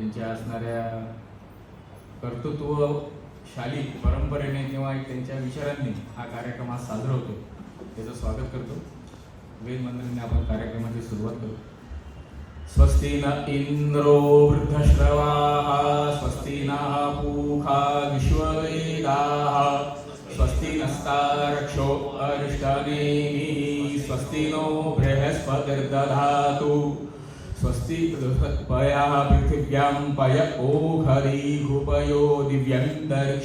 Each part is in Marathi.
त्यांच्या असणाऱ्या कर्तृत्व शाली परंपरेने किंवा एक त्यांच्या विचारांनी हा कार्यक्रम आज साजरा होतो त्याचं स्वागत करतो. वेद मंदिराने आपण कार्यक्रमाची सुरुवात करू. स्वस्ती न इंद्रो वृद्धश्रवा स्वस्ती न पूखा विश्ववेदा स्वस्ती नस्तारक्षो अरिष्टनेमिः स्वस्ती नो बृहस्पतिर्दधातु। अस्ति पयः पृथिव्यां पय ओखरीघुपयो दिव्यन्तरिक्षेपयोधाः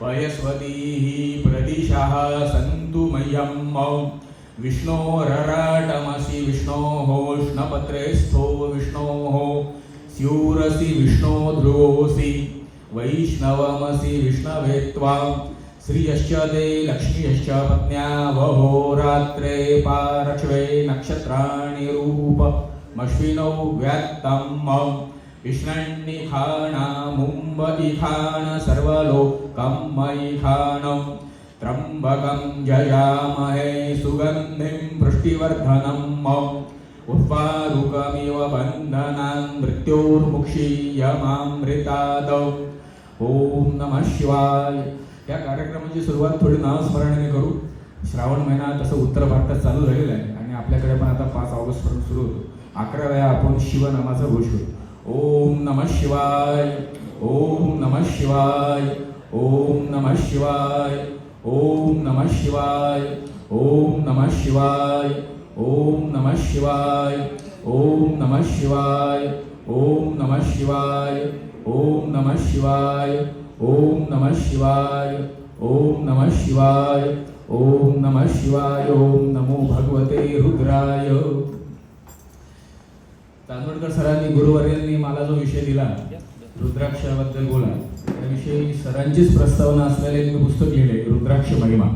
पयस्वतीः प्रदिशः सन्तु मह्यम् विष्णोरटमसि विष्णोः उष्णपत्रे स्थो विष्णोः। स्यूरसि विष्णो ध्रुवोऽसि। वैष्णवमसि विष्णवे त्वा श्रियश्च ते लक्ष्मीश्च पत्न्या वहोरात्रे पारक्ष्वे नक्षत्राणि रूपमश्विनौ व्यक्तम् इष्णन्निखाणामुम्ब इखाण सर्वलोकं मयिखाणम्। त्र्यम्बकं जयामहे सुगन्धिं पुष्टिवर्धनम् उपारुकमिव बन्धनान् मृत्योर्मुक्षीयमामृताद। ॐ नमः शिवाय। या कार्यक्रमाची सुरुवात थोडी नामस्मरणाने करू. श्रावण महिना तसं उत्तर भारतात चालू झालेला आहे आणि आपल्याकडे पण आता पाच ऑगस्टपर्यंत सुरू होतो. अकरा वेळा आपण शिवनामाचा घोष करू. ओम नमः शिवाय ओम नमः शिवाय ओम नमः शिवाय ओम नमः शिवाय ओम नमः शिवाय ओम नमः शिवाय ओम नमः शिवाय ओम नमः शिवाय ओम नमः शिवाय ओम नमः शिवाय ओम नमः शिवाय ओम नमः शिवाय ओम नमो भगवते रुद्राय. चांदोडकर सरांनी गुरुवर्यांनी मला जो विषय दिला रुद्राक्षाबद्दल बोला त्याविषयी सरांचीच प्रस्तावना असलेले मी पुस्तक लिहिले रुद्राक्ष महिमा.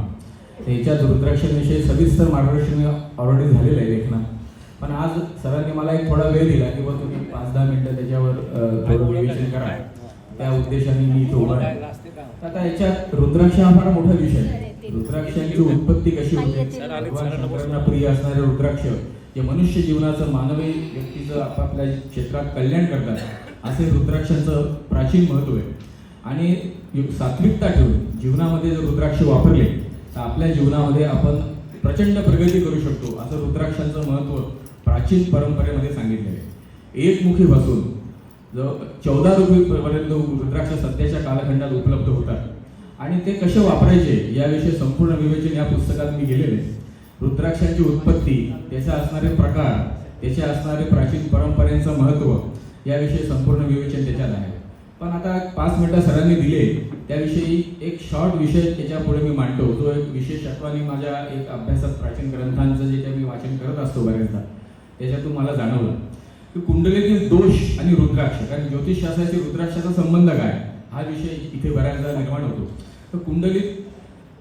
त्याच्यात रुद्राक्षांविषयी सविस्तर मार्गदर्शन ऑलरेडी झालेलं आहे लेखनात. पण आज सरांनी मला एक थोडा वेळ दिला की बा तुम्ही पाच दहा मिनटं त्याच्यावर थोडं विवेचन करा. त्या उद्देशाने मी इथे उभा आहे. आता याच्यात रुद्राक्ष हा फार मोठा विषय आहे. रुद्राक्षांची उत्पत्ती कशी होते? भगवान शंकरांना प्रिय असणारे रुद्राक्ष जे मनुष्य जीवनाचं मानवी व्यक्तीचं आपापल्या क्षेत्रात कल्याण करतात असे रुद्राक्षांचं प्राचीन महत्त्व आहे. आणि यु- सात्विकता ठेवून जीवनामध्ये जर रुद्राक्ष वापरले तर आपल्या जीवनामध्ये आपण प्रचंड प्रगती करू शकतो असं रुद्राक्षांचं महत्त्व प्राचीन परंपरेमध्ये सांगितलेलं आहे. एकमुखीपासून जो चौदा रुपयेपर्यंत रुद्राक्ष सध्याच्या कालखंडात उपलब्ध होतात आणि ते कसे वापरायचे याविषयी संपूर्ण विवेचन या पुस्तकात मी गेलेले रुद्राक्षांची उत्पत्ती त्याचे असणारे प्रकार त्याचे असणारे प्राचीन परंपरेचं महत्त्व याविषयी संपूर्ण विवेचन त्याच्यात आहे. पण आता पाच मिनिटं सरांनी दिले त्याविषयी एक शॉर्ट विषय त्याच्या पुढे मी मांडतो. जो एक विशेष तत्वाने माझ्या एक अभ्यासात प्राचीन ग्रंथांचं जे काही मी वाचन करत असतो बऱ्याचदा त्याच्यातून मला जाणवलं. की कुंडलीतील दोष आणि रुद्राक्ष कारण ज्योतिषशास्त्राशी रुद्राक्षाचा संबंध काय? हा विषय इथे बऱ्याचदा निर्माण होतो. तर कुंडलीत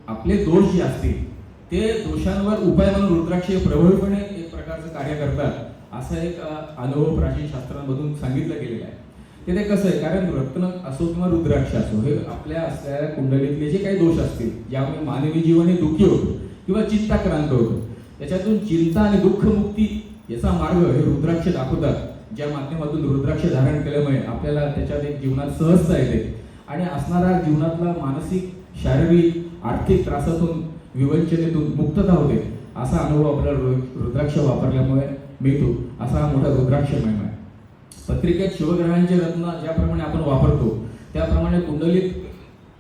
आपले दोष जे असतील ते दोषांवर उपाय म्हणून रुद्राक्ष हे प्रभावीपणे एक प्रकारचं कार्य करतात असा एक अनुभव प्राचीन शास्त्रांमधून सांगितलं गेलेलं आहे. ते ते कसं आहे? कारण रत्न असो किंवा रुद्राक्ष असो हे आपल्या असलेल्या कुंडलीतले जे काही दोष असतील ज्यामुळे मानवी जीवन हे दुःखी होतं किंवा चिंताक्रांत होतं त्याच्यातून चिंता आणि दुःखमुक्ती याचा मार्ग हे रुद्राक्ष दाखवतात ज्या माध्यमातून रुद्राक्ष धारण केल्यामुळे आपल्याला त्याच्यात एक जीवनात सहजता येते. आणि असणारा जीवनातला मानसिक शारीरिक आर्थिक त्रासातून विवंचनेतून मुक्तता होते असा अनुभव आपल्याला रु- रुद्राक्ष वापरल्यामुळे मिळतो असा हा मोठा रुद्राक्ष महिमा आहे. पत्रिकेत शिवग्रहांचे रत्न ज्याप्रमाणे आपण वापरतो त्याप्रमाणे कुंडलीत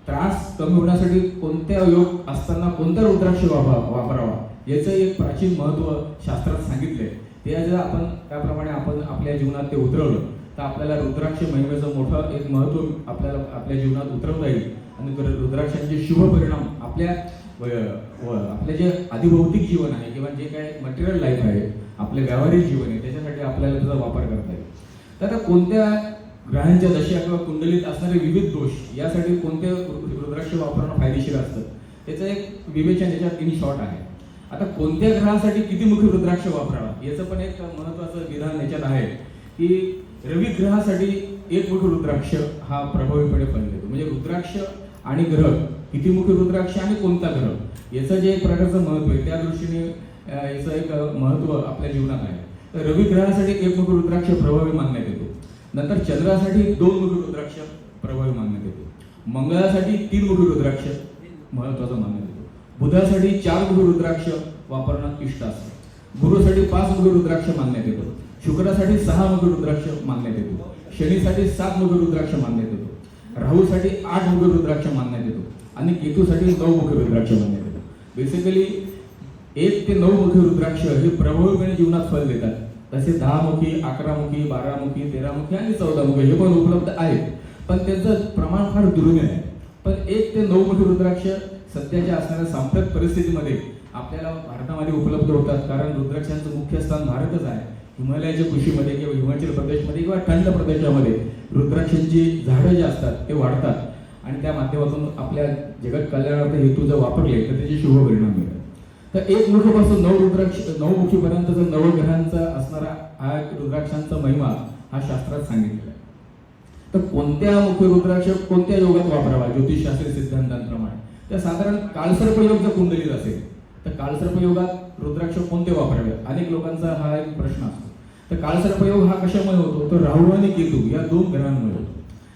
त्रास कमी होण्यासाठी कोणत्या योग असताना कोणता रुद्राक्ष वापरावा याचं एक प्राचीन महत्त्व शास्त्रात सांगितलंय. ते जर आपण त्याप्रमाणे आपण आपल्या जीवनात ते उतरवलं तर आपल्याला रुद्राक्ष महिमेचं मोठं एक महत्त्व आपल्याला आपल्या जीवनात उतरवता येईल. आणि तर रुद्राक्षांचे शुभ परिणाम आपल्या व- आपले जे अधिभौतिक जीवन आहे किंवा जे काय मटेरियल लाईफ आहे आपले व्यावहारिक जीवन आहे त्याच्यासाठी आपल्याला त्याचा वापर करता येईल. तर आता कोणत्या ग्रहांच्या दशा किंवा कुंडलीत असणारे विविध दोष यासाठी कोणते रुद्राक्ष वापरणं फायदेशीर असतं? त्याचं एक विवेचन याच्यात इन शॉर्ट आहे. आता कोणत्या ग्रहासाठी किती मुखी रुद्राक्ष वापरावा? याचं पण एक महत्वाचं विधान याच्यात आहे की रवी ग्रहासाठी एक मुखी रुद्राक्ष हा प्रभावीपणे फलितो म्हणजे रुद्राक्ष आणि ग्रह किती मुखी रुद्राक्ष आणि कोणता ग्रह? याचं जे एक प्रकारचं महत्त्व आहे त्या दृष्टीने याचं एक महत्त्व आपल्या जीवनात आहे. तर रवी ग्रहासाठी एकमुखी रुद्राक्ष प्रभावी मानण्यात येतो नंतर चंद्रासाठी दोन मुखी रुद्राक्ष प्रभावी मानण्यात येतो मंगळासाठी तीन मुखी रुद्राक्ष महत्वाचं मानण्यात येतो बुधासाठी चार गुरु रुद्राक्ष वापरणं इष्ट असतं. गुरुसाठी पाच मुखी रुद्राक्ष मानण्यात येतो. शुक्रासाठी सहा मुखी रुद्राक्ष मानण्यात येतो. शनीसाठी सात मुखी रुद्राक्ष मानण्यात येतो. राहूसाठी आठ मुखी रुद्राक्ष मानण्यात येतो. आणि केतूसाठी नऊ मुखे रुद्राक्ष मानण्यात येतो. बेसिकली एक ते नऊ मुखी रुद्राक्ष हे प्रभावीपणे जीवनात फल देतात. तसे दहा मुखी अकरा मुखी बारा मुखी तेरा मुखी आणि चौदा मुखी हे पण उपलब्ध आहेत. पण त्यांचं प्रमाण फार दुर्मिळ आहे. पण एक ते नऊ मुखी रुद्राक्ष सध्याच्या असणाऱ्या सांप्रत परिस्थितीमध्ये आपल्याला भारतामध्ये उपलब्ध होतात कारण रुद्राक्षांचं मुख्य स्थान भारतच आहे. हिमालयाच्या कृषीमध्ये किंवा हिमाचल प्रदेशमध्ये किंवा थंड प्रदेशामध्ये रुद्राक्षांची झाडं जी असतात ते वाढतात. आणि त्या माध्यमातून आपल्या जगत कल्याणार्थ हेतू जर वापरले तर त्याचे शुभ परिणाम मिळतात. तर एक मुखीपासून नऊ रुद्राक्ष नऊ मुखीपर्यंतचा नवग्रहांचा असणारा हा रुद्राक्षांचा महिमा हा शास्त्रात सांगितलेला आहे. तर कोणत्या मुख्य रुद्राक्ष कोणत्या योगात वापरावा? ज्योतिषशास्त्रीय सिद्धांतांप्रमाणे. तर साधारण काळसर्पयोग जर कुंडलीत असेल तर काळसर्पयोगात रुद्राक्ष कोणते वापरावे? अनेक लोकांचा हा एक प्रश्न असतो. तर काळसर्पयोग हा कशामुळे होतो? तर राहू आणि केतू या दोन ग्रहांमुळे होतो.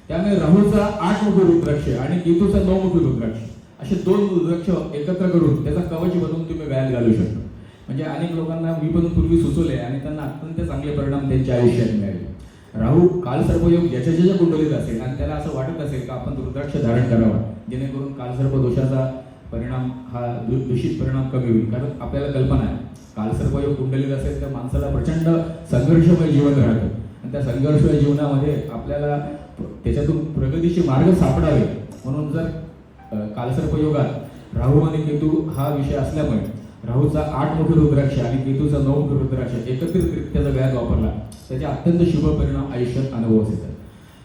त्यामुळे राहूचा आठ मुखी रुद्राक्ष आणि केतूचा नऊ मुखी रुद्राक्ष असे दोन रुद्राक्ष एकत्र करून त्याचा कवच बनवून तुम्ही व्यायाम घालू शकता. म्हणजे अनेक लोकांना मी पण पूर्वी सुचवले आणि त्यांना अत्यंत चांगले परिणाम त्यांच्या आयुष्यात मिळाले. राहू कालसर्पयोग ज्याच्या ज्याच्या कुंडलीत असेल आणि त्याला असं वाटत असेल का आपण रुद्राक्ष धारण करावा जेणेकरून कालसर्प दोषाचा परिणाम हा दूषित परिणाम कमी होईल. कारण आपल्याला कल्पना आहे कालसर्पयोग कुंडलीत असेल तर माणसाला प्रचंड संघर्षमय जीवन राहतं आणि त्या संघर्षमय जीवनामध्ये आपल्याला त्याच्यातून प्रगतीचे मार्ग सापडावे. म्हणून जर अ, कालसर्पयोगात राहू आणि केतू हा विषय असल्यामुळे राहूचा आठ मुख रुद्राक्ष आणि केतूचा नऊ मुख रुद्राक्ष एकत्रितरित्या जर व्याज वापरला त्याचे अत्यंत शुभ परिणाम आयुष्यात अनुभव येतात.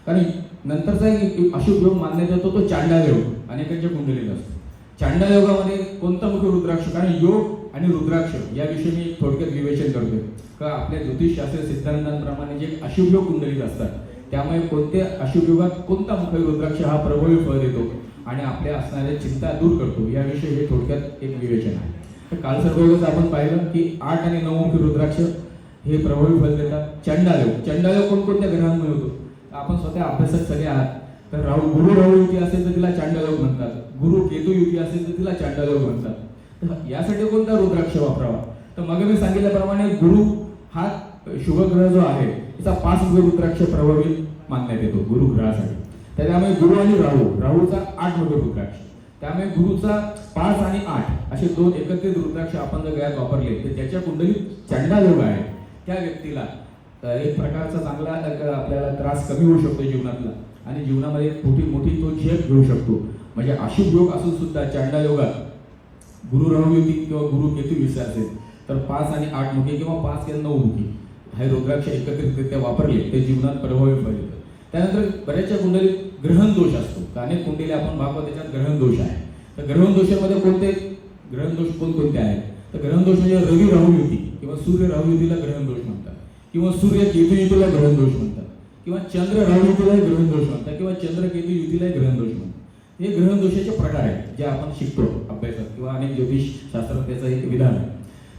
कारण नंतरचा एक अशुभ योग मानला जातो तो चांडाल योग अनेकांच्या कुंडलीत असतो. चांडा योगामध्ये कोणता मुख्य रुद्राक्ष? कारण योग आणि रुद्राक्ष याविषयी मी थोडक्यात विवेचन करतोय. का आपल्या ज्योतिषशास्त्रीय सिद्धांतांप्रमाणे जे अशुभ योग कुंडलीत असतात त्यामुळे कोणत्या अशुभ योगात कोणता मुख्य रुद्राक्ष हा प्रभावी फळ देतो आणि आपल्या असणाऱ्या चिंता दूर करतो याविषयी हे थोडक्यात एक विवेचन आहे. काल सर्वच आपण पाहिलं की आठ आणि नऊ मुखी रुद्राक्ष हे प्रभावी फल देतात. चंडायोग चंडायोग कोणकोणत्या ग्रहांमुळे होतो? आपण स्वतः अभ्यासक सगळे आहात. तर राहू गुरु राहू युती असेल तर तिला चांडालव म्हणतात. गुरु केतू युती असेल तर तिला चांडालव म्हणतात. तर यासाठी कोणता रुद्राक्ष वापरावा? तर मग मी सांगितल्याप्रमाणे गुरु हा शुभ ग्रह जो आहे त्याचा पाच रुद्राक्ष प्रभावी मानण्यात येतो गुरु ग्रहासाठी त्याच्यामुळे त्यामुळे गुरु आणि राहू. राहूचा आठ मुखी रुद्राक्ष. त्यामुळे गुरुचा पाच आणि आठ असे दोन एकत्रित रुद्राक्ष आपण जर गळ्यात वापरले तर ज्याच्या कुंडलीत चंडा योग आहे. त्या व्यक्तीला एक प्रकारचा चांगला आपल्याला त्रास कमी होऊ शकतो जीवनातला. आणि जीवनामध्ये मोठी मोठी तो झेप घेऊ शकतो. म्हणजे अशुभ योग असून सुद्धा चांडा योगात गुरु राहू युती किंवा गुरु केतू विषय असेल तर पाच आणि आठ मुखी किंवा पाच किंवा नऊ मुखी हे रुद्राक्ष एकत्रितरित्या वापरले ते जीवनात प्रभावी पडले. त्यानंतर बऱ्याचशा कुंडलीत ग्रहण दोष असतो. काने अनेक कुंडली आपण भागवत त्याच्यात ग्रहण दोष आहे. तर ग्रहण दोषामध्ये कोणते? ग्रहण दोष कोणकोणते आहेत? तर ग्रहण दोष म्हणजे रवी राहू युती किंवा सूर्य राहू युतीला ग्रहण दोष म्हणतात. किंवा सूर्य केतू युतीला ग्रहण दोष म्हणतात. किंवा चंद्र राहू युतीला ग्रहण दोष म्हणतात. किंवा चंद्र केतू युतीला ग्रहण दोष म्हणतात. हे ग्रहण दोषाचे प्रकार आहेत जे आपण शिकतो अभ्यासात किंवा अनेक ज्योतिष शास्त्रात त्याचं एक विधान आहे.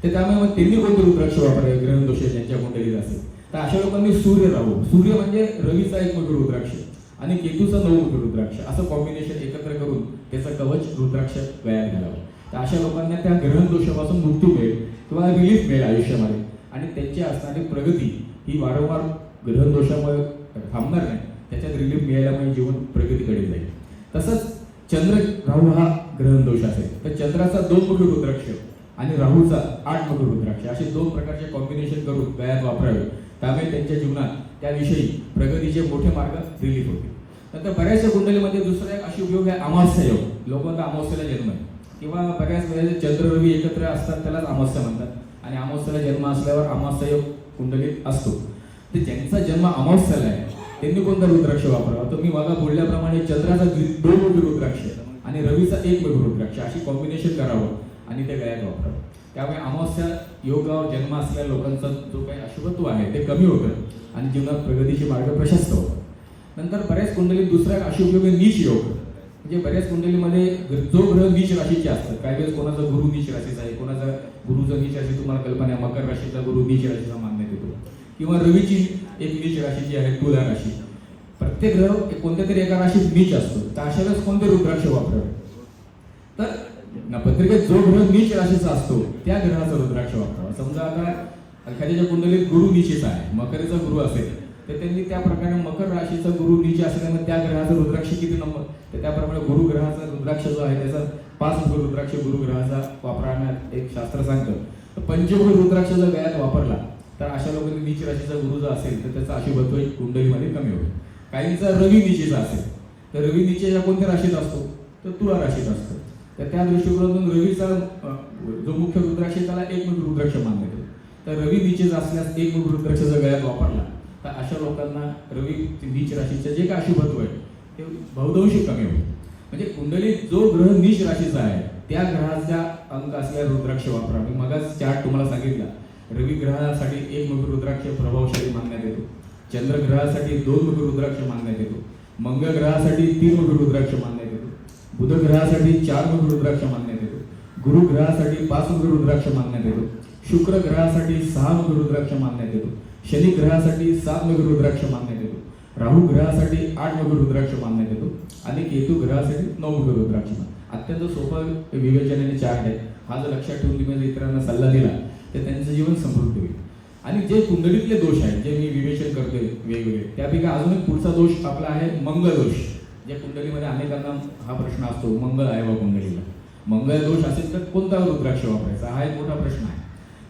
तर त्यामुळे मग त्यांनी कोणते रुद्राक्ष वापरले ग्रहण दोष ज्यांच्या कुंडलीत असेल. तर अशा लोकांनी सूर्य राहू सूर्य म्हणजे रवीचा एक मग रुद्राक्ष आणि केतूचं नऊ मुख रुद्राक्ष. असं कॉम्बिनेशन एकत्र करून त्याचं कवच रुद्राक्ष गळ्यात घालावं तर अशा लोकांना त्या ग्रहण दोषापासून मुक्ती मिळेल किंवा रिलीफ मिळेल आयुष्यामध्ये. आणि त्यांची असणारी प्रगती ही वारंवार ग्रहण दोषामुळे थांबणार नाही. त्याच्यात रिलीफ मिळाल्यामुळे म्हणजे जीवन प्रगतीकडे जाईल. तसंच चंद्र राहू हा ग्रहण दोष असेल. तर चंद्राचा दोन मुखी रुद्राक्ष आणि राहूचा आठ मुखी रुद्राक्ष असे दोन प्रकारचे कॉम्बिनेशन करून गळ्यात वापरावे. त्यामुळे त्यांच्या जीवनात त्याविषयी प्रगतीचे मोठे मार्ग रिलीफ होते. नंतर बऱ्याचशा कुंडलीमध्ये दुसरा एक अशी उपयोग आहे अमावस्या योग. लोकांचा अमावस्याला जन्म आहे. किंवा बऱ्याच वेळेस चंद्र रवी एकत्र असतात त्यालाच अमावस्या म्हणतात. आणि अमावस्याला जन्म असल्यावर अमावस्या योग कुंडलीत असतो. तर ज्यांचा जन्म अमावस्याला आहे त्यांनी कोणता रुद्राक्ष वापरावा? तर मी मला बोलल्याप्रमाणे चंद्राचा दोन मुखी रुद्राक्ष आणि रवीचा एक रुद्राक्ष अशी कॉम्बिनेशन करावं आणि ते गळ्यात वापरावं. त्यामुळे अमावस्या योगावर जन्म असलेल्या लोकांचा जो काही अशुभत्व आहे ते कमी होतं आणि जीवनात प्रगतीचे मार्ग प्रशस्त होतात. नंतर बऱ्याच कुंडलीत दुसरा अशुभ योग उपयोग आहे नीच योग. म्हणजे बऱ्याच कुंडलीमध्ये जो ग्रह नीच राशीचे असतात काही वेळेस कोणाचा गुरु नीच राशीचा आहे कोणाचा गुरुचा नीच राशी तुम्हाला कल्पना आहे मकर राशीचा गुरु नीच राशीचा मानण्यात येतो किंवा रवीची एक नीच राशी जी आहे तुला राशी. प्रत्येक ग्रह कोणत्या तरी एका राशीत नीच असतो. तर अशा वेळेस कोणते रुद्राक्ष वापरावे? तर ना पत्रिकेत जो ग्रह नीच राशीचा असतो त्या ग्रहाचा रुद्राक्ष वापरावा. समजा आता एखाद्याच्या कुंडलीत गुरु निशेचा आहे मकरेचा गुरु असेल तर त्यांनी त्या प्रकारे मकर राशीचा गुरु नीच असल्यामुळे त्या ग्रहाचा रुद्राक्ष किती नंबर? तर त्याप्रमाणे गुरु ग्रहाचा रुद्राक्ष जो आहे त्याचा पाच नंबर रुद्राक्ष गुरु ग्रहाचा वापरण्यात एक शास्त्र सांगतं. तर पंचगुरु रुद्राक्ष जर गळ्यात वापरला तर अशा लोकांनी नीच राशीचा गुरु जो असेल तर त्याचा अशुभत्व कुंडलीमध्ये कमी होईल. काहींचा रवी निशेचा असेल तर रवी नीचेच्या कोणत्या राशीत असतो? तर तुला राशीत असतो. तर त्या दृष्टिकोनातून रवीचा जो मुख्य रुद्राक्ष आहे त्याला एक मुख रुद्राक्ष मानले गेले तर रवी नीचेच असल्यास एक मुख रुद्राक्ष जर गळ्यात वापरला. तर अशा लोकांना रवी नीच राशीचं जे काय अशुभत्व आहे ते बहुतांशी कमी होईल. म्हणजे कुंडलीत जो ग्रह नीच राशीचा आहे त्या ग्रहाचा अंक असलेला रुद्राक्ष वापरा. मी मगाच चार्ट तुम्हाला सांगितला. रवी ग्रहासाठी एक मुख रुद्राक्ष प्रभावशाली मानण्यात येतो. चंद्र ग्रहासाठी दोन मुख रुद्राक्ष मानण्यात येतो. मंगळ ग्रहासाठी तीन मुख रुद्राक्ष मानण्यात बुधग्रहासाठी ग्रहासाठी चार मुख रुद्राक्ष मानण्यात येतो गुरु ग्रहासाठी पाच मुख रुद्राक्ष मानण्यात येतो शुक्र ग्रहासाठी सहा मुख रुद्राक्ष मानण्यात येतो शनी ग्रहासाठी सात मुख रुद्राक्ष मानण्यात येतो राहू ग्रहासाठी आठ मुख रुद्राक्ष मानण्यात येतो आणि केतू ग्रहासाठी नऊ मुख रुद्राक्ष मान- अत्यंत सोपं विवेचनाने चार्ट आहे. हा जर लक्षात ठेवून तुम्ही इतरांना सल्ला दिला तर त्यांचं जीवन समृद्ध होईल. आणि जे कुंडलीतले दोष आहेत जे मी विवेचन करतोय वेगवेगळे त्यापैकी अजून एक पुढचा दोष आपला आहे मंगल दोष. जे कुंडलीमध्ये अनेकांना हा प्रश्न असतो मंगळ आहे बा कुंडलीला. मंगळ दोष असेल तर कोणता रुद्राक्ष वापरायचा? हा एक मोठा प्रश्न आहे.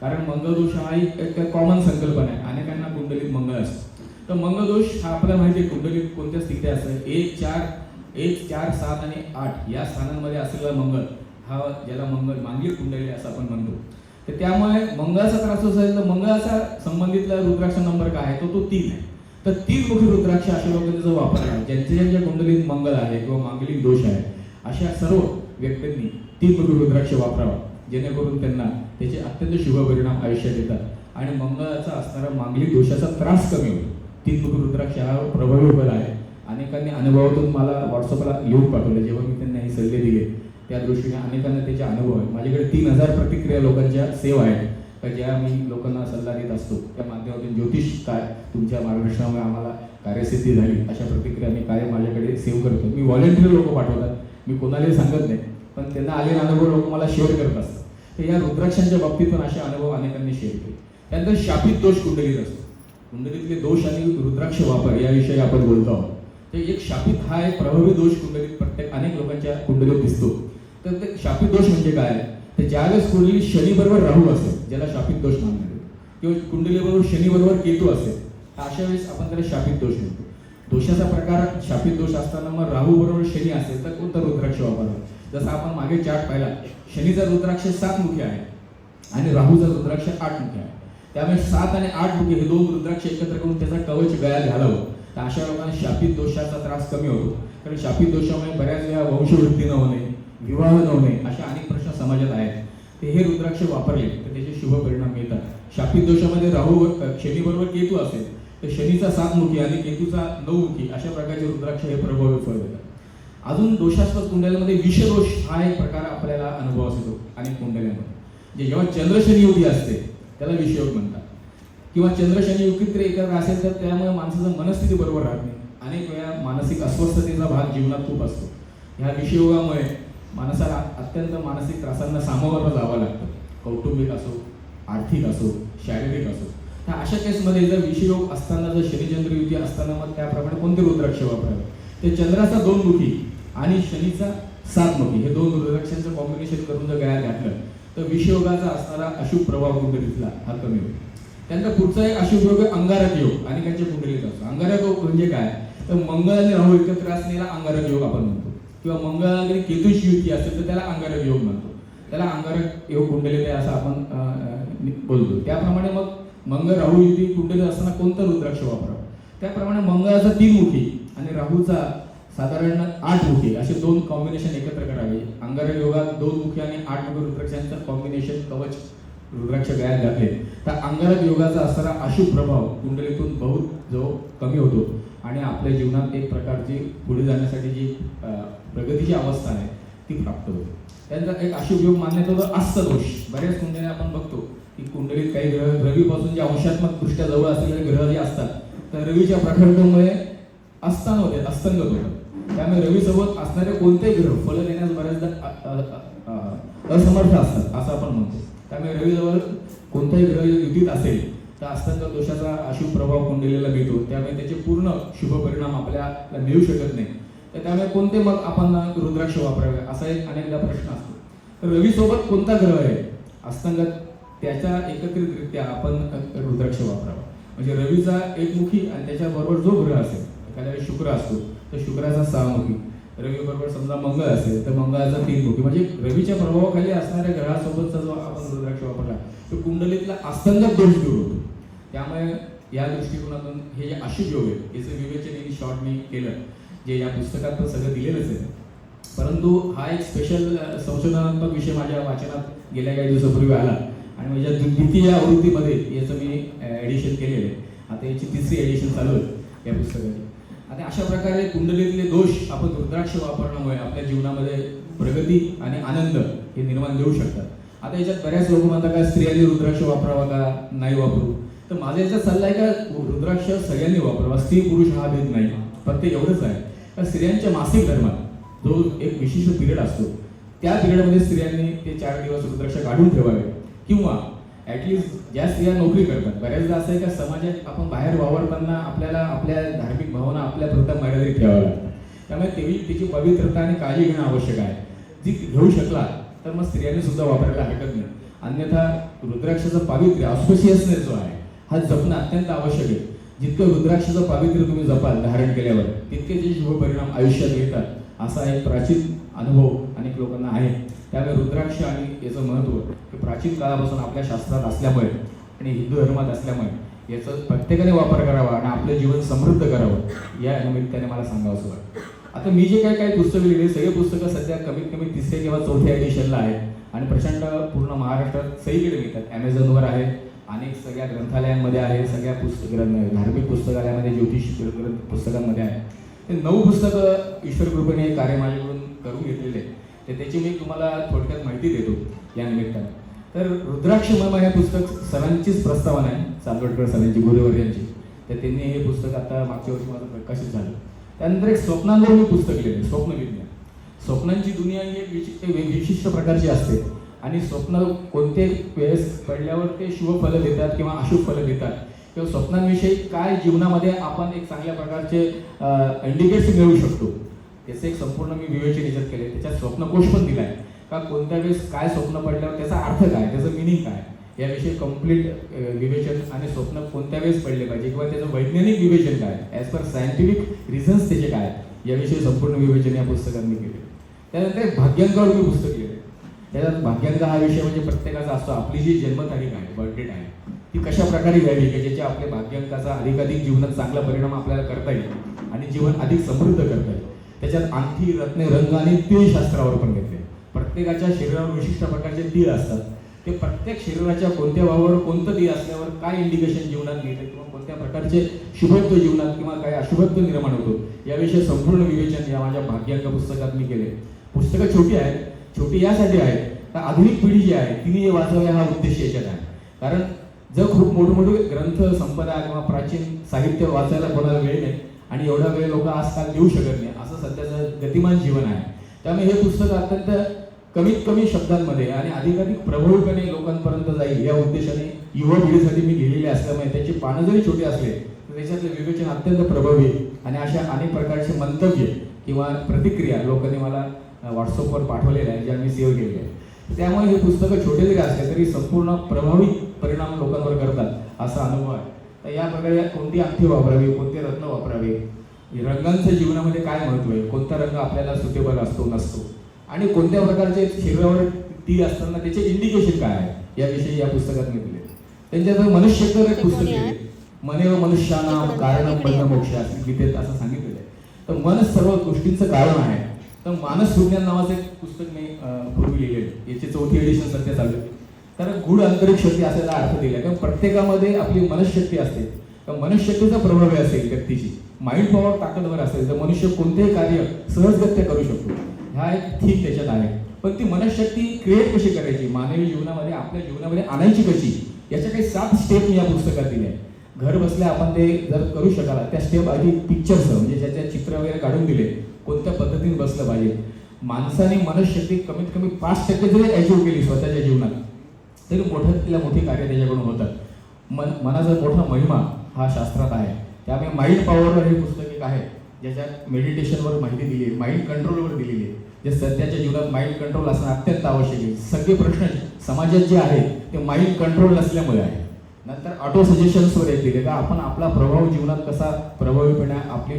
कारण मंगळ दोष हा एक कॉमन संकल्पना आहे. अनेकांना कुंडलीत मंगळ असतो. तर मंगळ दोष हा आपल्याला माहिती आहे कुंडलीत कोणत्या स्थिती असतात? एक चार एक चार सात आणि आठ या स्थानांमध्ये असलेला मंगळ हा ज्याला मंगळ मांगलिक कुंडली असं आपण म्हणतो. तर त्यामुळे मंगळाचा त्रास असेल तर मंगळाचा संबंधितला रुद्राक्ष नंबर काय आहे? तो तो तीन आहे. तर तीन मुखी रुद्राक्ष अशा लोकांनी वापर आहे ज्यांच्या ज्यांच्या कुंडलीत मंगल आहे किंवा मांगलिक दोष आहे अशा सर्व व्यक्तींनी तीन मुखी रुद्राक्ष वापरावा जेणेकरून त्यांना त्याचे अत्यंत शुभ परिणाम आयुष्यात येतात. आणि मंगळाचा असणारा मांगलिक दोषाचा त्रास कमी होतो तीन मुखी रुद्राक्ष हा प्रभावी उपाय आहे. अनेकांनी अनुभवातून मला व्हॉट्सअपला लिहून पाठवले जेव्हा मी त्यांना हे सल्ले दिले. त्या दृष्टीने अनेकांना त्याचे अनुभव आहे माझ्याकडे तीन हजार प्रतिक्रिया लोकांच्या सेवा आहेत. का ज्या मी लोकांना सल्ला देत असतो त्या माध्यमातून ज्योतिष काय तुमच्या मार्गदर्शनामुळे आम्हाला कार्यसिद्धी झाली अशा प्रतिक्रिया मी कायम माझ्याकडे सेव्ह करतो. मी व्हॉलेंटिअर लोक पाठवतात. मी कोणालाही सांगत नाही पण त्यांना आलेले अनुभव लोक मला शेअर करत असतात. तर या रुद्राक्षांच्या बाबतीत पण असे अनुभव अनेकांनी शेअर केले. त्यानंतर शापित दोष कुंडलीत असतो. कुंडलीतले दोष आणि रुद्राक्ष वापर याविषयी आपण बोलतो आहोत. तर एक शापित हा एक प्रभावी दोष कुंडलीत प्रत्येक अनेक लोकांच्या कुंडलीत दिसतो. तर ते शापित दोष म्हणजे काय? तर ज्यावेळेस कुंडली शनीबरोबर राहू असेल ज्याला शापित दोष मानले किंवा कुंडली बरोबर शनी केतू असेल तर अशा वेळेस आपण त्याला शापित दोष म्हणतो. दोषाचा प्रकार शापित दोष असताना मग राहू बरोबर शनी असेल तर कोणता रुद्राक्ष वापरावा? जसं आपण मागे चार्ट पाहिला शनीचा रुद्राक्ष सात मुखी आहे आणि राहूचा रुद्राक्ष आठ मुखी आहे. त्यामुळे सात आणि आठ मुखी हे दोन रुद्राक्ष एकत्र करून त्याचा कवच गळ्यात घालावं. तर अशा लोकांना शापित दोषाचा त्रास कमी होतो. कारण शापित दोषामुळे बऱ्याच वेळा वंशवृत्ती न होणे विवाह न अशा अनेक प्रश्न समाजात आहेत. ते हे रुद्राक्ष वापरले तर त्याचे शुभ परिणाम मिळतात. शापित दोषामध्ये राहू शनीबरोबर केतू असेल तर शनीचा सात मुखी आणि केतूचा नऊ मुखी अशा प्रकारचे रुद्राक्ष हे प्रभावी फळ देतात. अजून दोषास्पद कुंडल्यामध्ये विषदोष हा एक प्रकार आपल्याला अनुभव असतो अनेक कुंडल्यामध्ये. जे जेव्हा चंद्रशनी योगी असते त्याला विषयोग म्हणतात. किंवा चंद्रशनी जर एकत्र असेल तर त्यामुळे माणसाचं मनस्थिती बरोबर राहत नाही. अनेक वेळा मानसिक अस्वस्थतेचा भाग जीवनात खूप असतो. ह्या विषयोगामुळे माणसाला अत्यंत मानसिक त्रासांना सामोरं जावं लागतं. कौटुंबिक असो आर्थिक असो शारीरिक असो. तर अशा केसमध्ये जर विषयोग असताना जर शनिचंद्र युती असताना मग त्याप्रमाणे कोणते रुद्राक्ष वापरावे? ते चंद्राचा दोन मुखी आणि शनीचा सात मुखी. हे दोन रुद्राक्षांचं कॉम्बिनेशन करून जर गळ्यात घातलं तर विषयोगाचा असणारा अशुभ प्रभाव कुंडलीतला हा कमी होईल. त्यानंतर पुढचा एक अशुभ योग अंगारक योग अनेकांच्या कुंडलीत असतो. अंगारक योग म्हणजे काय? तर मंगळ आणि राहू एकत्र असलेला अंगारक योग आपण म्हणतो. किंवा मंगळागिरी आणि केतूची युती असेल तर त्याला अंगारक योग म्हणतो. त्याला अंगारक योग कुंडली आहे असं आपण बोलतो. त्याप्रमाणे मग मंगळ राहू युती कुंडली असताना कोणतं रुद्राक्ष वापरावं? त्याप्रमाणे मंगळाचा तीन मुखी आणि राहूचा साधारण आठ मुखी असे दोन कॉम्बिनेशन एकत्र करावे. अंगारक योगात दोन मुखी आणि आठ मुखी रुद्राक्षांचं कॉम्बिनेशन कवच रुद्राक्ष गळ्यात घातले. तर अंगारक योगाचा असणारा अशुभ प्रभाव कुंडलीतून बहुत जो कमी होतो. आणि आपल्या जीवनात एक प्रकारची पुढे जाण्यासाठी जी प्रगतीची अवस्था आहे ती प्राप्त होते. त्यांचा एक अशुभ योग मान्यता होतो अस्तदोष बऱ्याच कुंडली आपण बघतो की कुंडलीत काही ग्रह रवीपासून जे अंशात्मक दृष्ट्या जवळ असलेले ग्रह जे असतात तर रवीच्या प्रखंडमुळे अस्तान होते अस्तंगत होतं त्यामुळे रवीसोबत असणारे कोणतेही ग्रह फल देण्यास बऱ्याचदा असमर्थ असतात असं आपण म्हणतो. त्यामुळे रवीजवळ कोणताही ग्रह युतीत असेल तर अस्तंग दोषाचा अशुभ प्रभाव कुंडलीला मिळतो. त्यामुळे त्याचे पूर्ण शुभ परिणाम आपल्याला मिळू शकत नाही. तर त्यामुळे कोणते मग आपण रुद्राक्ष वापरावे? असा एक अनेकदा प्रश्न असतो. तर रवीसोबत कोणता ग्रह आहे? अस्तंगत त्याच्या एकत्रितरित्या आपण रुद्राक्ष वापरावा. म्हणजे रवीचा एकमुखी आणि त्याच्याबरोबर जो ग्रह असेल एखाद्या वेळी शुक्र असतो तर शुक्राचा सहामुखी. रवीबरोबर समजा मंगळ असेल तर मंगळाचा तीनमुखी. म्हणजे रवीच्या प्रभावाखाली असणाऱ्या ग्रहासोबतचा जो आपण रुद्राक्ष वापरला तो कुंडलीतला अस्तंगत दोष दूर होतो. त्यामुळे या दृष्टिकोनातून हे जे अशुभ योग आहे याचं विवेचन इन शॉर्ट मी केलं. जे या पुस्तकात पण सगळं दिलेलंच आहे. परंतु हा एक स्पेशल संशोधनात्मक विषय माझ्या वाचनात गेल्या काही दिवसापूर्वी आला. आणि माझ्या द्वितीय आवृत्तीमध्ये याचं मी एडिशन केलेलं आहे. आता याची तिसरी एडिशन चालू आहे या पुस्तकाची. आता अशा प्रकारे कुंडलीतले दोष आपण रुद्राक्ष वापरण्यामुळे आपल्या जीवनामध्ये प्रगती आणि आनंद हे निर्माण देऊ शकतात. आता याच्यात बऱ्याच लोक म्हणतात का स्त्रियांनी रुद्राक्ष वापरावा का? नाही वापरू. तर माझा याचा सल्ला आहे का रुद्राक्ष सगळ्यांनी वापरावा. स्त्री पुरुष हा भेद नाही. फक्त एवढंच आहे. तर स्त्रियांच्या मासिक धर्मात जो एक विशिष्ट पिरियड असतो त्या पिरियडमध्ये स्त्रियांनी ते चार दिवस रुद्राक्ष काढून ठेवावे. किंवा ॲटलिस्ट ज्या स्त्रिया नोकरी करतात बऱ्याचदा असं आहे का समाजात आपण बाहेर वावरताना आपल्याला आपल्या धार्मिक भावना आपल्या पुरता मर्यादित ठेवाव्या लागतात. त्यामुळे तेवी तिची पवित्रता आणि काळजी घेणं आवश्यक आहे. जी घेऊ शकला तर मग स्त्रियांनी सुद्धा वापरायला हरकत नाही. अन्यथा रुद्राक्षाचं पावित्र्य ऑस्पेशियसनेस जो आहे हा जपणं अत्यंत आवश्यक आहे. जितकं रुद्राक्षाचं पावित्र्य तुम्ही जपाल धारण केल्यावर तितके जे शुभ परिणाम आयुष्यात येतात असा एक प्राचीन अनुभव अनेक लोकांना आहे. त्यामुळे रुद्राक्ष आणि याचं महत्त्व हे प्राचीन काळापासून आपल्या शास्त्रात असल्यामुळे आणि हिंदू धर्मात असल्यामुळे याचा प्रत्येकाने वापर करावा आणि आपलं जीवन समृद्ध करावं या निमित्ताने मला सांगावं असं वाटतं. आता मी जे काही काही पुस्तकं लिहिली सगळे पुस्तकं सध्या कमीत कमी तिसऱ्या किंवा चौथ्या एडिशनला आहेत. आणि प्रचंड पूर्ण महाराष्ट्रात सगळीकडे मिळतात ॲमेझॉनवर आहेत अनेक सगळ्या ग्रंथालयांमध्ये आहे सगळ्या पुस्तक ग्रंथ धार्मिक पुस्तकालयामध्ये ज्योतिष ग्रंथ पुस्तकांमध्ये आहे. ते नऊ पुस्तकं ईश्वर कृपेने हे करून घेतलेले आहे तर त्याची मी तुम्हाला थोडक्यात माहिती देतो या निमित्ताने. तर रुद्राक्ष महिमा हे पुस्तक सरांचीच प्रस्तावना आहे चांदवडकर सरांची गुरुवर यांची. तर त्यांनी हे पुस्तक आता मागच्या वर्षी माझं प्रकाशित झालं. त्यानंतर एक स्वप्नांवर मी पुस्तक लिहिले स्वप्न विज्ञान स्वप्नांची दुनिया ही एक विशिष्ट विशिष्ट प्रकारची असते. आणि स्वप्न कोणते वेळेस पडल्यावर ते शुभ फल देतात किंवा अशुभ फल देतात? किंवा स्वप्नांविषयी काय जीवनामध्ये आपण एक चांगल्या प्रकारचे इंडिकेट्स मिळवू शकतो? त्याचं एक संपूर्ण मी विवेचन याच्यात केले त्याच्यात स्वप्नकोश पण दिला आहे का कोणत्या वेळेस काय स्वप्न पडल्यावर त्याचा अर्थ काय? त्याचं मिनिंग काय? याविषयी कंप्लीट विवेचन आणि स्वप्न कोणत्या वेळेस पडले पाहिजे? किंवा त्याचं वैज्ञानिक विवेचन काय? ॲज पर सायंटिफिक रिझन्स त्याचे काय? याविषयी संपूर्ण विवेचन या पुस्तकांनी केले त्यानंतर एक मी पुस्तक लिहिले त्याच्यात भाग्यांक हा विषय म्हणजे प्रत्येकाचा असतो. आपली जी जन्मतारीख आहे बर्थडेट आहे ती कशा प्रकारे घ्यावी? की ज्याच्या आपल्या भाग्यांकाचा अधिकाधिक जीवनात चांगला परिणाम आपल्याला करता येईल आणि जीवन अधिक समृद्ध करता येईल. त्याच्यात आणखी रत्ने रंग आणि तीळशास्त्रावर पण घेतले. प्रत्येकाच्या शरीरावर विशिष्ट प्रकारचे तीळ असतात. ते प्रत्येक शरीराच्या कोणत्या भावावर कोणतं तीळ असल्यावर काय इंडिकेशन जीवनात मिळते किंवा कोणत्या प्रकारचे शुभत्व जीवनात किंवा काय अशुभत्व निर्माण होतो याविषयी संपूर्ण विवेचन या माझ्या भाग्यांक पुस्तकात मी केले पुस्तकं छोटी आहेत शेवटी यासाठी आहेत तर आधुनिक पिढी जी आहे तिने हे वाचवणे हा उद्देश याच्यात आहे. कारण जर खूप मोठमोठे ग्रंथ संपदा किंवा प्राचीन साहित्य वाचायला कोणाला वेळ नाही आणि एवढा वेळ लोक आजकाल देऊ शकत नाही असं सध्याचं गतिमान जीवन आहे. त्यामुळे हे पुस्तक अत्यंत कमीत कमी शब्दांमध्ये आणि अधिकाधिक प्रभावीपणे लोकांपर्यंत जाईल या उद्देशाने युवा पिढीसाठी मी लिहिलेले असल्यामुळे त्याचे पानं जरी छोटे असले तर त्याच्यातलं विवेचन अत्यंत प्रभावी आणि अशा अनेक प्रकारचे मंतव्य किंवा प्रतिक्रिया लोकांनी मला व्हॉट्सअपवर पाठवलेल्या आहेत ज्या मी सेव्ह केले आहे. त्यामुळे हे पुस्तकं छोटे जरी असले तरी संपूर्ण प्रभावी परिणाम लोकांवर करतात असा अनुभव आहे. तर या प्रकारे कोणती अंगठी वापरावी कोणते रत्न वापरावे रंगांचं जीवनामध्ये काय महत्त्व आहे कोणता रंग आपल्याला सुटेबल असतो नसतो आणि कोणत्या प्रकारचे शरीरावर ती असताना त्याचे इंडिकेशन काय आहे याविषयी या पुस्तकात मी दिले त्यांच्यात मनुष्यत्व एक पुस्तक लिहिले मनेव मनुष्याना कारण मोक्ष असं गीतेत असं सांगितलेलं आहे. तर मन सर्व गोष्टींचं कारण आहे. तर मानस विज्ञान नावाचं एक पुस्तक मी पूर्वी लिहिलेलं याची चौथी एडिशन सध्या चालू आहे. तर गुढ अंतरिक शक्ती असायला अर्थ दिला कारण प्रत्येकामध्ये आपली मनशक्ती असते. तर मनशक्तीचा प्रभावी असेल व्यक्तीची. माइंड पॉवर ताकदवर असेल. तर मनुष्य कोणतेही कार्य सहजगत्या करू शकतो. हा एक ठीक त्याच्यात आहे. पण ती मनशक्ती क्रिएट कशी करायची? मानवी जीवनामध्ये आपल्या जीवनामध्ये आणायची कशी? याच्या काही सात स्टेप मी या पुस्तकात दिल्या आहेत. घर बसल्या आपण ते जर करू शकाल त्या स्टेप आधी पिक्चर्स म्हणजे ज्याच्या चित्र वगैरे काढून दिले कोणत्या पद्धतीने बसलं पाहिजे? माणसाने मनशक्ती कमीत कमी पाच टक्के जरी अचीव केली स्वतःच्या जीवनात तरी मोठ्यातल्या मोठी कार्य त्याच्याकडून होतात. मन मनाचा मोठा महिमा हा शास्त्रात आहे. त्यामुळे माइंड पॉवरवर हे पुस्तक एक आहे ज्याच्यात मेडिटेशनवर माहिती दिली आहे माइंड कंट्रोलवर दिलेली आहे. जे सध्याच्या जीवनात माइंड कंट्रोल असणं अत्यंत आवश्यक आहे. सगळे प्रश्न समाजात जे आहेत ते माइंड कंट्रोल नसल्यामुळे आहे. नंतर ऑटो सजेशन्सवर एक दिले का आपण आपला प्रभाव जीवनात कसा प्रभावीपणे आपली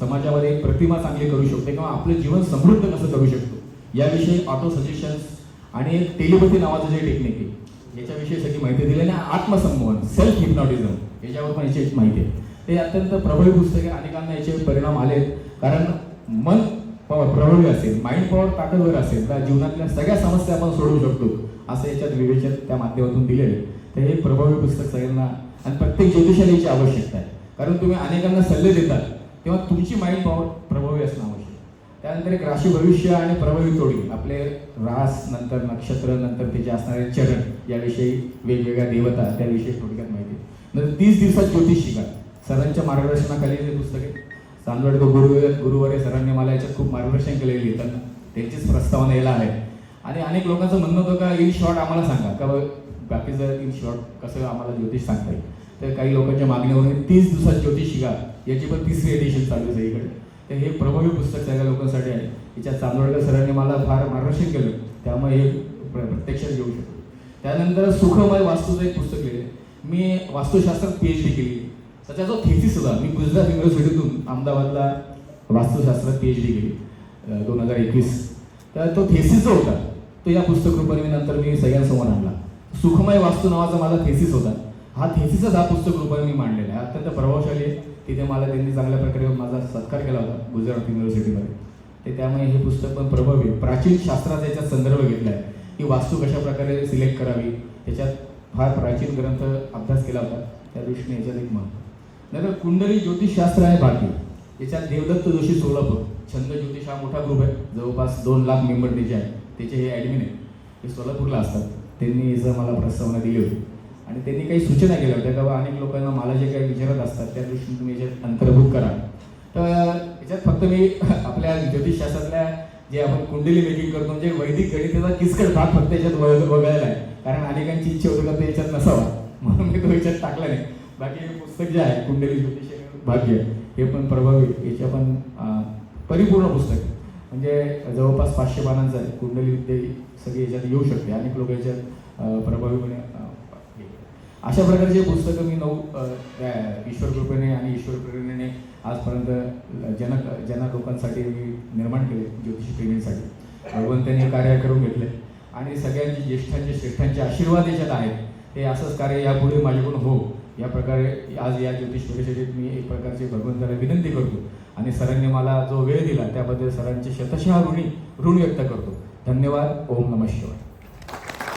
समाजामध्ये एक प्रतिमा चांगली करू शकतो किंवा आपलं जीवन समृद्ध कसं करू शकतो याविषयी ऑटो सजेशन्स आणि एक टेलिपॅथी नावाचं जे टेक्निक आहे याच्याविषयी सगळी माहिती दिली आणि आत्मसंमोहन सेल्फ हिप्नॉटिझम याच्यावर पण याची माहिती आहे. ते अत्यंत प्रभावी पुस्तक आहे अनेकांना याचे परिणाम आले कारण मन पॉवर प्रभावी असेल माइंड पॉवर ताकदवर असेल तर जीवनातल्या सगळ्या समस्या आपण सोडवू शकतो असं याच्यात विवेचन त्या माध्यमातून दिलेलं आहे. तर हे प्रभावी पुस्तक सगळ्यांना आणि प्रत्येक ज्योतिषाला याची आवश्यकता आहे. कारण तुम्ही अनेकांना सल्ले देतात तेव्हा तुमची माइंड पॉवर प्रभावी असणं आवश्यक त्यानंतर एक राशी भविष्य आणि प्रभावी तोडी. आपले रास नंतर नक्षत्र नंतर त्याचे असणारे चरण याविषयी वेगवेगळ्या देवता त्याविषयी थोडक्यात माहिती. नंतर तीस दिवसात ज्योतिष शिका. सरांच्या मार्गदर्शनाखाली हे पुस्तक आहे. चांदवडकर गुरु गुरुवारे सरांनी मला याच्यात खूप मार्गदर्शन केलेले लिहिताना त्यांचीच प्रस्तावना यायला आहे. आणि अनेक लोकांचं म्हणणं होतं का इन शॉर्ट आम्हाला सांगा. का बाकीचं इन शॉर्ट कसं आम्हाला ज्योतिष सांगता येईल? तर काही लोकांच्या मागणीवरून तीस दिवसात ज्योतिष शिका. याची पण तिसरी एडिशन चालू आहे इकडे. तर हे प्रभावी पुस्तक सगळ्या लोकांसाठी आहे. याच्यात चांदवडकर सरांनी मला फार मार्गदर्शन केलं. त्यामुळे हे प्र- प्रत्यक्षात घेऊ शकतो. त्यानंतर सुखमय वास्तूचं एक पुस्तक लिहिलं मी वास्तुशास्त्रात पी एच डी केली. त्याचा जो थेसिस होता मी गुजरात युनिव्हर्सिटीतून अहमदाबादला वास्तुशास्त्रात पी एच डी केली दोन हजार एकवीस. तर तो थेसिस जो होता तो या पुस्तक रूपाने मी नंतर मी सगळ्यांसमोर आणला. सुखमय वास्तू नावाचा माझा थेसिस होता. हा थेसिसच हा पुस्तक रूपाने मी मांडलेला आहे. अत्यंत प्रभावशाली आहे. तिथे मला त्यांनी चांगल्या प्रकारे माझा सत्कार केला होता गुजरात युनिव्हर्सिटीमध्ये ते त्यामुळे हे पुस्तक पण प्रभावी प्राचीन शास्त्राचा याच्यात संदर्भ घेतला आहे. की वास्तू कशा प्रकारे सिलेक्ट करावी त्याच्यात फार प्राचीन ग्रंथ अभ्यास केला होता. त्या दृष्टीने याच्यात एक महत्त्व नंतर कुंडली ज्योतिषशास्त्र आहे बाकी. याच्यात देवदत्त जोशी सोलापूर. छंद ज्योतिष हा मोठा ग्रुप आहे. जवळपास दोन लाख मेंबर त्याचे आहे त्याचे हे ॲडमिन आहे. ते सोलापूरला असतात. त्यांनी याचं मला प्रस्तावना दिली होती. आणि त्यांनी काही सूचना केल्या होत्या बाबा अनेक लोकांना मला जे काही विचारत असतात त्या दृष्टीने तुम्ही याच्यात अंतर्भूत करा. तर याच्यात फक्त मी आपल्या ज्योतिषशास्त्रातल्या जे आपण कुंडली मेकिंग करतो म्हणजे वैदिक गणिताचा किचकट भाग फक्त याच्यात वग- वगळायला आहे. कारण अनेकांची इच्छा होती का ते याच्यात नसावा. म्हणून मी तो याच्यात टाकला नाही. बाकी हे पुस्तक जे आहे कुंडली ज्योतिष भाग्य हे पण प्रभावी. याच्या पण परिपूर्ण पुस्तक. आहे म्हणजे जवळपास पाचशे पानांचं आहे. कुंडली विद्या सगळी याच्यात येऊ शकते. अनेक लोक याच्यात प्रभावीपणे अशा प्रकारचे पुस्तकं मी नऊ ईश्वर कृपेने आणि ईश्वर प्रेरणेने आजपर्यंत जन जन लोकांसाठी मी निर्माण केले ज्योतिष प्रेमींसाठी. भगवंतांनी कार्य करून घेतले. आणि सगळ्यांचे ज्येष्ठांचे श्रेष्ठांचे आशीर्वाद याच्यात आहेत. हे असंच कार्य यापुढे माझ्याकडून हो. या प्रकारे आज या ज्योतिष परिषदेत मी एक प्रकारची भगवंताला विनंती करतो. आणि सरांनी मला जो वेळ दिला त्याबद्दल सरांचे शतशः ऋणी ऋण व्यक्त करतो. धन्यवाद. ओम नमः शिवाय.